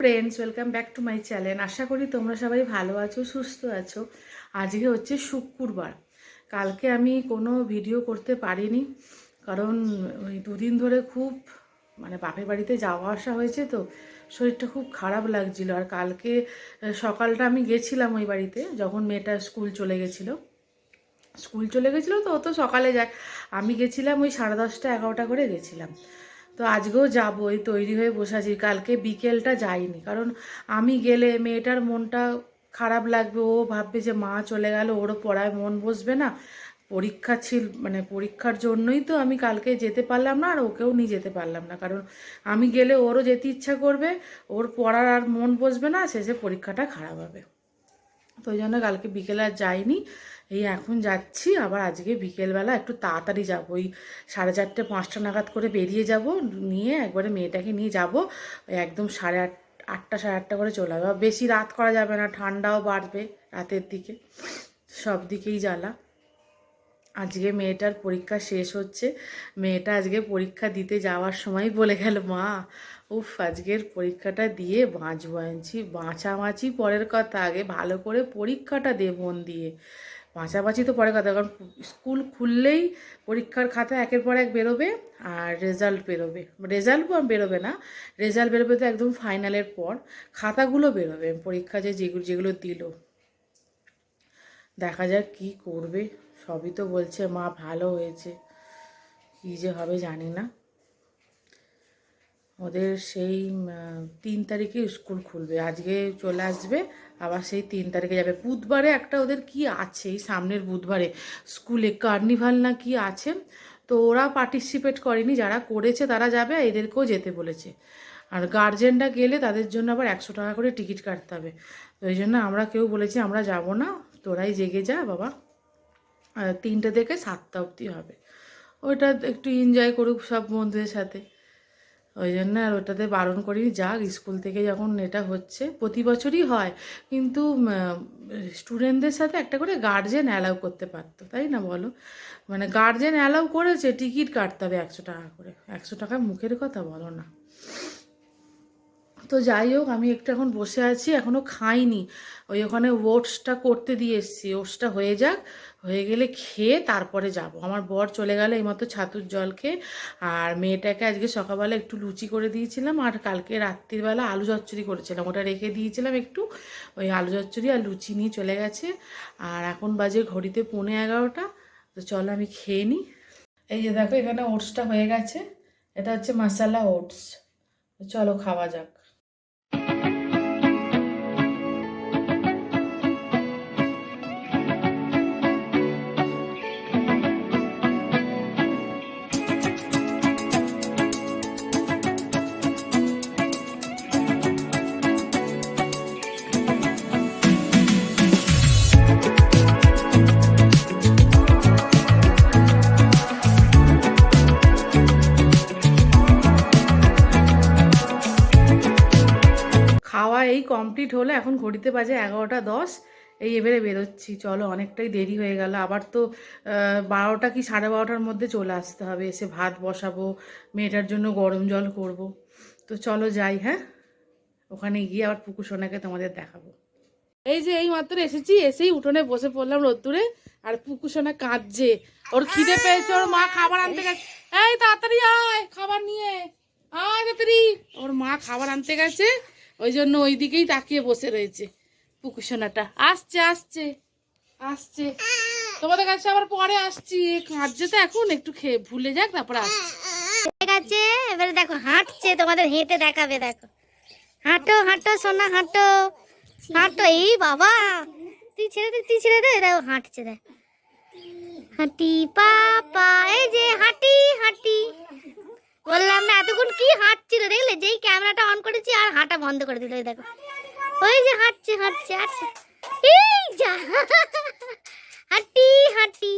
Friends welcome back to my channel আশা করি তোমরা সবাই ভালো আছো, সুস্থ আছো। আজকে হচ্ছে শুক্রবার। কালকে আমি কোনো ভিডিও করতে পারিনি, কারণ ওই দুদিন ধরে খুব মানে বাপের বাড়িতে যাওয়া আসা হয়েছে তো, শরীরটা খুব খারাপ লাগছিল। আর কালকে সকালটা আমি গেছিলাম ওই বাড়িতে, যখন মেয়েটা স্কুল চলে গেছিল। স্কুল চলে গেছিল তো, ও তো সকালে যায়। আমি গেছিলাম ওই সাড়ে দশটা, এগারোটা করে গেছিলাম। তো আজকেও যাব ওই তৈরি হয়ে বসে আছি। কালকে বিকেলটা যাইনি, কারণ আমি গেলে মেয়েটার মনটা খারাপ লাগবে। ও ভাববে যে মা চলে গেল, ওরও পড়ায় মন বসবে না। পরীক্ষা ছিল মানে পরীক্ষার জন্যই তো আমি কালকে যেতে পারলাম না, আর ওকেও নিয়ে যেতে পারলাম না। কারণ আমি গেলে ওরও যেতে ইচ্ছা করবে, ওর পড়ার আর মন বসবে না, শেষে পরীক্ষাটা খারাপ হবে। তো ওই জন্য কালকে বিকেলে আর যাইনি। এই এখন যাচ্ছি, আবার আজকে বিকেলবেলা একটু তাড়াতাড়ি যাব। ওই সাড়ে চারটে, পাঁচটা নাগাদ করে বেরিয়ে যাব, নিয়ে একবারে মেয়েটাকে নিয়ে যাব। একদম সাড়ে আট, আটটা, সাড়ে আটটা করে চলে যাব। বেশি রাত করা যাবে না, ঠান্ডাও বাড়বে রাতের দিকে, সব দিকেই জ্বালা। আজকে মেয়েটার পরীক্ষা শেষ হচ্ছে। মেয়েটা আজকে পরীক্ষা দিতে যাওয়ার সময় বলে গেল, মা, উফ, আজকের পরীক্ষাটা দিয়ে বাঁচবো আনছি। বাঁচাবাঁচি পরের কথা, আগে ভালো করে পরীক্ষাটা দে মন দিয়ে। বাঁচাবাঁচি তো পরে কথা, কারণ স্কুল খুললেই পরীক্ষার খাতা একের পর এক বেরোবে আর রেজাল্ট বেরোবে। রেজাল্ট বেরোবে না, রেজাল্ট বেরোবে তো একদম ফাইনালের পর। খাতাগুলো বেরোবে, পরীক্ষা যে যেগুলো যেগুলো দিল। দেখা যাক কি করবে, সবই তো বলছে, মা, ভালো হয়েছে। কী যে হবে জানি না। ওদের সেই তিন তারিখে স্কুল খুলবে, আজকে চলে আসবে। আবার সেই তিন তারিখে যাবে। বুধবারে একটা ওদের কি আছে, এই সামনের বুধবারে। স্কুলে কার্নিভাল না কি আছে? তো ওরা পার্টিসিপেট করেনি, যারা করেছে তারা যাবে এদেরকেও যেতে বলেছে। আর গার্জেনরা গেলে তাদের জন্য আবার একশো টাকা করে টিকিট কাটতে হবে। তো এই জন্য আমরা কেউ বলেছি আমরা যাব না, তোরাই জেগে যা বাবা। তিনটে থেকে সাতটা অবধি হবে। ওটা একটু এনজয় করুক সব বন্ধুদের সাথে। ওই জন্য আর ওটাতে বারণ করিনি। যাক, স্কুল থেকে যখন এটা হচ্ছে, প্রতি বছরই হয়, কিন্তু স্টুডেন্টদের সাথে একটা করে গার্জেন অ্যালাউ করতে পারতো, তাই না বলো? মানে গার্জেন অ্যালাউ করেছে টিকিট কাটতে হবে একশো টাকা করে। একশো টাকা মুখের কথা বলো না। তো যাই হোক, আমি একটু এখন বসে আছি এখনও খাইনি। ওই ওখানে ওটসটা করতে দিয়ে এসেছি, ওটসটা হয়ে যাক, হয়ে গেলে খেয়ে তারপরে যাব। আমার বর চলে গেলে এইমাত্র ছাতুর জল খেয়ে আর মেয়েটাকে আজকে সকালবেলা একটু লুচি করে দিয়েছিলাম, আর কালকে রাত্রিবেলা আলু চচ্চড়ি করেছিলাম। ওটা রেখে দিয়েছিলাম একটু, ওই আলু চচ্চড়ি আর লুচি নিয়ে চলে গেছে। আর এখন বাজে ঘড়িতে পৌনে এগারোটা, তো চলো আমি খেয়ে নিই। এই যে দেখো, এখানে ওটসটা হয়ে গেছে, এটা হচ্ছে মশালা ওটস। চলো খাওয়া যাক। কমপ্লিট হলো, এখন ঘড়িতে বাজে এগারোটা দশ। এই এবারে বেরোচ্ছি, চলো অনেকটাই দেরি হয়ে গেল। আবার তো বারোটা কি সাড়ে বারোটার মধ্যে চলে আসতে হবে। এসে ভাত বসাবো, মেয়েটার জন্য গরম জল করব। তো চলো যাই হ্যাঁ? ওখানে গিয়ে আবার পুকুর সোনাকে তোমাদের দেখাবো। এই যে এই মাত্র এসেছি, এসেই উঠোনে বসে পড়লাম রোদ্দুরে, আর পুকুর সোনা কাঁদছে। ওর খিদে পেয়েছে, ওর মা খাবার আনতে গেছে। এই তাড়াতাড়ি আয়, খাবার নিয়ে, আয় তাড়াতাড়ি। ওর মা খাবার আনতে গেছে ওই জন্য ওই দিকেই তাকিয়ে বসে রয়েছে পুকুসোনাটা আসছে আসছে আসছে। তোমাদের কাছে আবার পরে আসছি। কাঁদছে তো এখন একটু খেয়ে ভুলে যাক, তারপরে আসছি। আছে এবারে দেখো, হাঁটছে, তোমাদের হেঁটে দেখাবে, দেখো। হাঁটো হাঁটো, সোনা, হাঁটো। হাঁটো, এই বাবা। তুই ছেড়ে দে, তুই ছেড়ে দে। দেখো, হাঁটছে, দেখ। হাঁটি পাপা এই যে, হাঁটি হাঁটি। বললাম না, এতক্ষণ কি হাঁটছিল? দেখলে যেই ক্যামেরাটা অন করেছি আর হাঁটা বন্ধ করে দিল দেখো। ওই যে হাঁটছে হাঁটছে হাঁটছে। এই যা! হাঁটি হাঁটি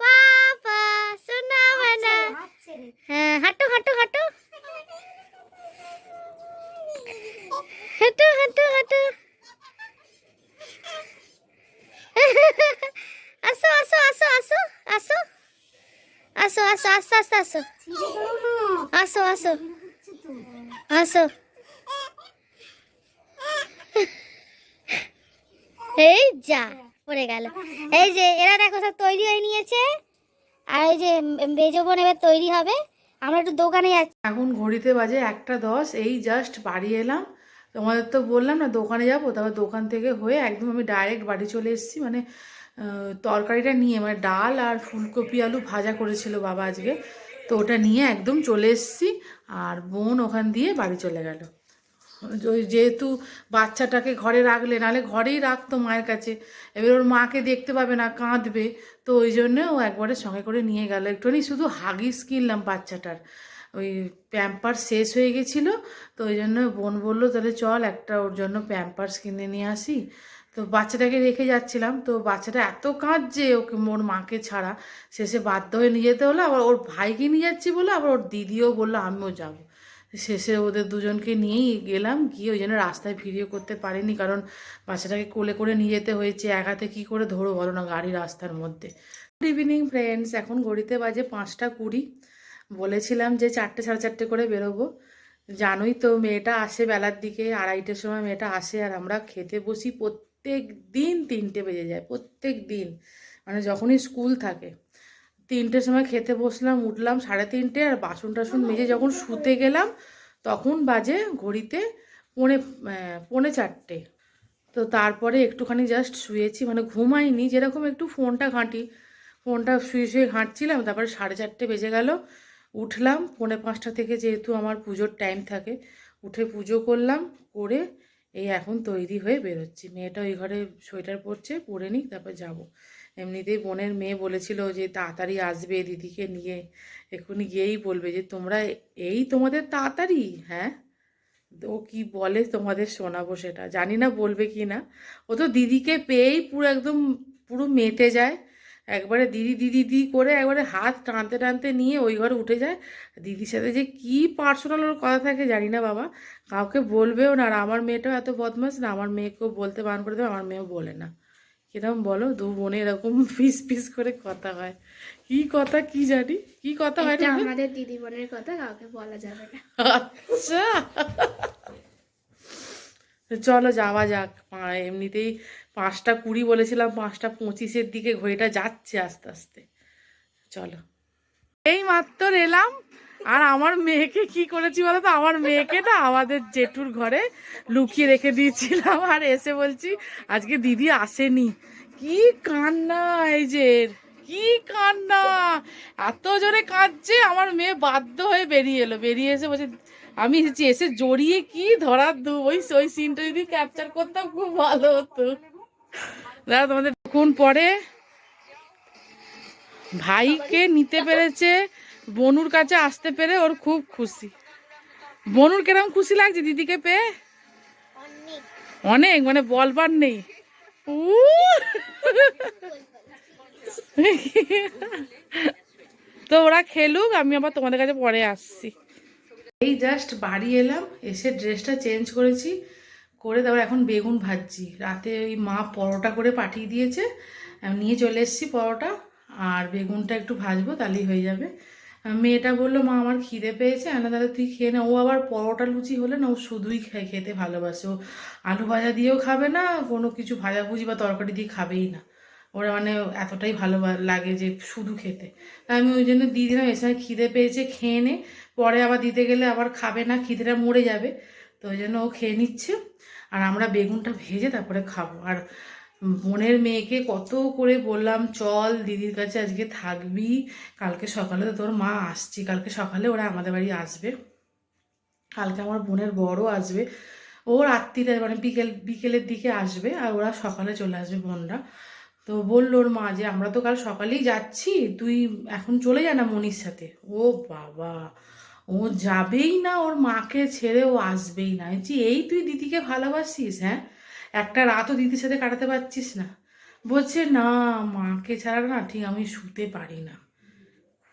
পাপা, সোনা বানা। হ্যাঁ হাঁটো হাঁটো হাঁটো। হাঁটো হাঁটো হাঁটো। আসো আসো আসো আসো আসো। আসো আসো আস্তে আস্তে আসো। আসো আসো। আসো। এই যা, পড়ে গেল। এই যে, এরা দেখো সব তৈরি হয়ে নিয়েছে। আর এই যে, বেজো বোন এবার তৈরি হবে। আমরা একটু দোকানে যাচ্ছি। এখন ঘড়িতে বাজে একটা দশ, এই জাস্ট বাড়ি এলাম। তোমাদের তো বললাম না, দোকানে যাব। তারপর দোকান থেকে হয়ে একদম আমি ডাইরেক্ট বাড়ি চলে এসেছি। মানে তরকারিটা নিয়ে মানে ডাল আর ফুলকপি আলু ভাজা করেছিল বাবা আজকে। তো ওটা নিয়ে একদম চলে এসেছি আর বোন ওখান দিয়ে বাড়ি চলে গেল। ওই যেহেতু বাচ্চাটাকে ঘরে রাখলে, নাহলে ঘরেই রাখতো মায়ের কাছে। এবার ওর মাকে দেখতে পাবে না, কাঁদবে। তো ওই জন্য ও একবারে সঙ্গে করে নিয়ে গেল। একটুখানি শুধু হাগিস কিনলাম বাচ্চাটার। ওই প্যাম্পার শেষ হয়ে গেছিল, তো ওই জন্য বোন বলল, তাহলে চল একটা ওর জন্য প্যাম্পার্স কিনে নিয়ে আসি। তো বাচ্চাটাকে রেখে যাচ্ছিলাম, তো বাচ্চাটা এত কাঁদছে ওকে ওর মাকে ছাড়া। শেষে বাধ্য হয়ে নিয়ে যেতে হলো, আবার ওর ভাইকে নিয়ে যাচ্ছি বলে আবার ওর দিদিও বলল, আমিও যাব। শেষে ওদের দুজনকে নিয়েই গেলাম, গিয়ে ওই জন্য রাস্তায় ভিডিও করতে পারিনি, কারণ বাচ্চাটাকে কোলে করে নিয়ে যেতে হয়েছে একাতে কী করে ধরো বলো না, গাড়ি রাস্তার মধ্যে। গুড ইভিনিং ফ্রেন্ডস এখন ঘড়িতে বাজে পাঁচটা কুড়ি। বলেছিলাম যে চারটে, সাড়ে চারটে করে বেরোবো। জানোই তো, মেয়েটা আসে বেলার দিকে, আড়াইটের সময় মেয়েটা আসে আর আমরা খেতে বসি প্রত্যেক দিন তিনটে বেজে যায়, প্রত্যেক দিন। মানে যখনই স্কুল থাকে, তিনটের সময় খেতে বসলাম, উঠলাম সাড়ে তিনটে আর বাসন টাসন মেজে যখন শুতে গেলাম, তখন বাজে ঘড়িতে পৌনে পৌনে চারটে। তো তারপরে একটুখানি জাস্ট শুয়েছি মানে ঘুমাইনি, যেরকম একটু ফোনটা ঘাঁটি, ফোনটা শুয়ে শুয়ে ঘাঁটছিলাম, তারপরে সাড়ে চারটে বেজে গেল। উঠলাম, পৌনে পাঁচটা থেকে যেহেতু আমার পুজোর টাইম থাকে, উঠে পুজো করলাম, করে এই এখন তৈরি হয়ে বেরোচ্ছি। মেয়েটা ওই ঘরে সোয়েটার পরছে, পরে নিক, তারপর যাব। এমনিতেই বোনের মেয়ে বলেছিল যে, তাড়াতাড়ি আসবে দিদিকে নিয়ে। এক্ষুনি গিয়েই বলবে যে, তোমরা এই তোমাদের তাড়াতাড়ি? হ্যাঁ। ও কি বলে তোমাদের শোনাবো সেটা? জানি না বলবে কি না। ও তো দিদিকে পেয়েই পুরো একদম পুরো মেতে যায়। একবারে দিদি দিদি দিদি করে একবারে হাত টানতে টানতে নিয়ে ওই ঘরে উঠে যায়। দিদির সাথে যে কি পার্সোনাল ওর কথা থাকে জানি না বাবা। কাউকে বলবেও না। আর আমার মেয়েটাও এত বদমাস না। আমার মেয়েকেও বলতে বান করে দেবে আমার মেয়েও বলে না। কিরম বলো? দু বোনে এরকম পিস পিস করে কথা হয়। কি কথা কি জানি? কি কথা হয় আমাদের দিদি বোনের কথা কাউকে বলা যাবে না। আচ্ছা। চলো যাওয়া যাক। এমনিতেই পাঁচটা কুড়ি বলেছিলাম, পাঁচটা পঁচিশের দিকে ঘড়িটা যাচ্ছে আস্তে আস্তে। চলো। এই মাত্র এলাম, আর আমার মেয়েকে কি করেছি বলো তো আমার মেয়েকে না আমাদের জেঠুর ঘরে লুকিয়ে রেখে দিয়েছিলাম, আর এসে বলছি, আজকে দিদি আসেনি। কি কান্না, এই যে কি কান্না! এত জোরে কাঁদছে, আমার মেয়ে বাধ্য হয়ে বেরিয়ে এলো। বেরিয়ে এসে বলছে, আমি এসেছি, এসে জড়িয়ে কি ধরার দু ওই ওই সিনটা যদি ক্যাপচার করতাম খুব ভালো হতো। দাদা, তোমাদের কোন পরে ভাইকে নিতে পেরেছে, বনুর কাছে আসতে পেরে ওর খুব খুশি। বনুর কিরম খুশি লাগছে দিদিকে পেয়ে? অনেক মানে বলবার নেই! তো ওরা খেলুক, আমি আবার তোমাদের কাছে পরে আসছি। এই জাস্ট বাড়ি এলাম, এসে ড্রেসটা চেঞ্জ করেছি। করে তারপর এখন বেগুন ভাজছি। রাতে ওই মা পরোটা করে পাঠিয়ে দিয়েছে। নিয়ে চলে এসেছি পরোটা। আর বেগুনটা একটু ভাজবো তাহলেই হয়ে যাবে। মেয়েটা বলল, মা, আমার খিদে পেয়েছে। না তাহলে তুই খেয়ে না। ও আবার পরোটা লুচি হলে না, ও শুধুই খায়, খেতে ভালোবাসে। ও আলু ভাজা দিয়েও খাবে না, কোনো কিছু ভাজাভুজি বা তরকারি দিয়ে খাবেই না। ওরা মানে এতটাই ভালো লাগে যে শুধু খেতে। তাই আমি ওই জন্য দিয়ে দিলাম সময় খিদে পেয়েছে, খেয়ে নে। পরে আবার দিতে গেলে আবার খাবে না, খিদেটা মরে যাবে। তো ওই জন্য ও খেয়ে নিচ্ছে। আর আমরা বেগুনটা ভেজে তারপরে খাব। আর বোনের মেয়েকে কত করে বললাম, চল, দিদির কাছে আজকে থাকবি। কালকে সকালে তো তোর মা আসছি। কালকে সকালে ওরা আমাদের বাড়ি আসবে। কালকে আমার বোনের বড় আসবে। ও রাত্রিরে মানে বিকেল, বিকেলের দিকে আসবে আর ওরা সকালে চলে আসবে বোনরা। তো বলল ওর মা যে, আমরা তো কাল সকালেই যাচ্ছি। তুই এখন চলে যা না মনির সাথে। ও বাবা! ও যাবেই না ওর মাকে ছেড়ে ও আসবেই না। বলছি, এই তুই দিদিকে ভালোবাসিস হ্যাঁ? একটা রাতও দিদির সাথে কাটাতে পারছিস না। বলছে না মাকে ছাড়া না ঠিক আমি শুতে পারি না।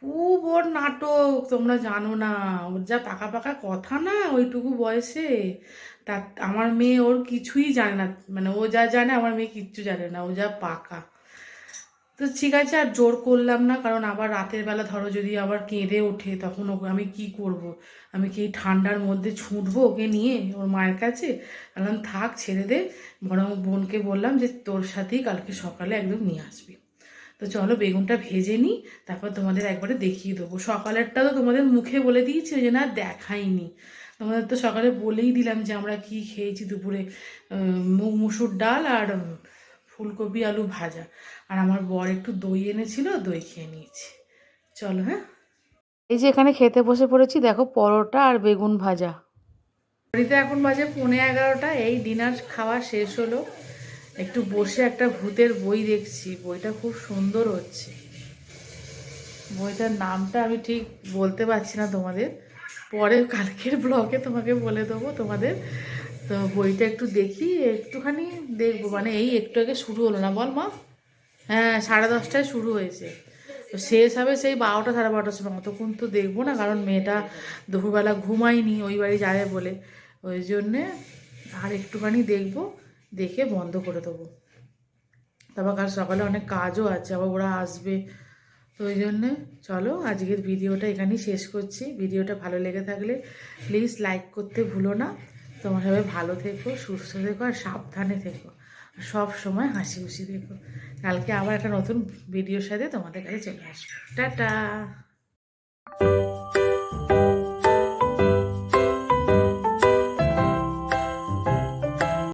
খুব ওর নাটক তোমরা জানো না। ওর যা পাকা পাকা কথা না ওইটুকু বয়সে। তা আমার মেয়ে ওর কিছুই জানে না। মানে ও যা জানে আমার মেয়ে কিচ্ছু জানে না। ও যা পাকা। তো ঠিক আছে, আর জোর করলাম না, কারণ আবার রাতের বেলা ধরো যদি আবার কেঁদে ওঠে, তখন ওকে আমি কি করব। আমি কি ঠান্ডার মধ্যে ছুটবো ওকে নিয়ে ওর মায়ের কাছে? বললাম, থাক, ছেড়ে দে। বরং বোনকে বললাম যে, তোর সাথেই কালকে সকালে একদম নিয়ে আসবি। তো চলো, বেগুনটা ভেজে নিই, তারপর তোমাদের একবারে দেখিয়ে দেবো। সকালেরটা তো তোমাদের মুখে বলে দিয়েছি জন্য আর দেখাইনি। তোমাদের তো সকালে বলেই দিলাম যে, আমরা কি খেয়েছি দুপুরে মুগ মুসুর ডাল আর ফুলকপি আলু ভাজা। আর আমার বর একটু দই এনেছিল দই খেয়ে নিয়েছি। চলো হ্যাঁ? এই যে এখানে খেতে বসে পড়েছি দেখো পরোটা আর বেগুন ভাজা। বাড়িতে এখন বাজে পৌনে এগারোটা এই ডিনার খাওয়া শেষ হলো। একটু বসে একটা ভূতের বই দেখছি বইটা খুব সুন্দর হচ্ছে। বইটার নামটা আমি ঠিক বলতে পারছি না তোমাদের। পরে কালকের ব্লগে তোমাকে বলে দেবো তোমাদের। তো বইটা একটু দেখি একটুখানি দেখব। মানে এই একটু আগে শুরু হলো না বল মা। হ্যাঁ সাড়ে দশটায় শুরু হয়েছে। তো শেষ হবে সেই বারোটা, সাড়ে বারোটার সময়। অতক্ষণ তো দেখব না, কারণ মেয়েটা দুপুরবেলা ঘুমায়নি, ওই বাড়ি যাবে বলে। ওই জন্যে আর একটুখানি দেখব, দেখে বন্ধ করে দেবো। তারপর কাল সকালে অনেক কাজও আছে, আবার ওরা আসবে। তো ওই জন্যে চলো, আজকের ভিডিওটা এখানেই শেষ করছি। ভিডিওটা ভালো লেগে থাকলে প্লিজ লাইক করতে ভুলো না। তোমার সবাই ভালো থেকো, সুস্থ থেকো আর সাবধানে থেকো। সব সময় হাসি খুশি থেকো। কালকে আবার একটা নতুন ভিডিওর সাথে তোমাদের কাছে চলে আসব। টাটা।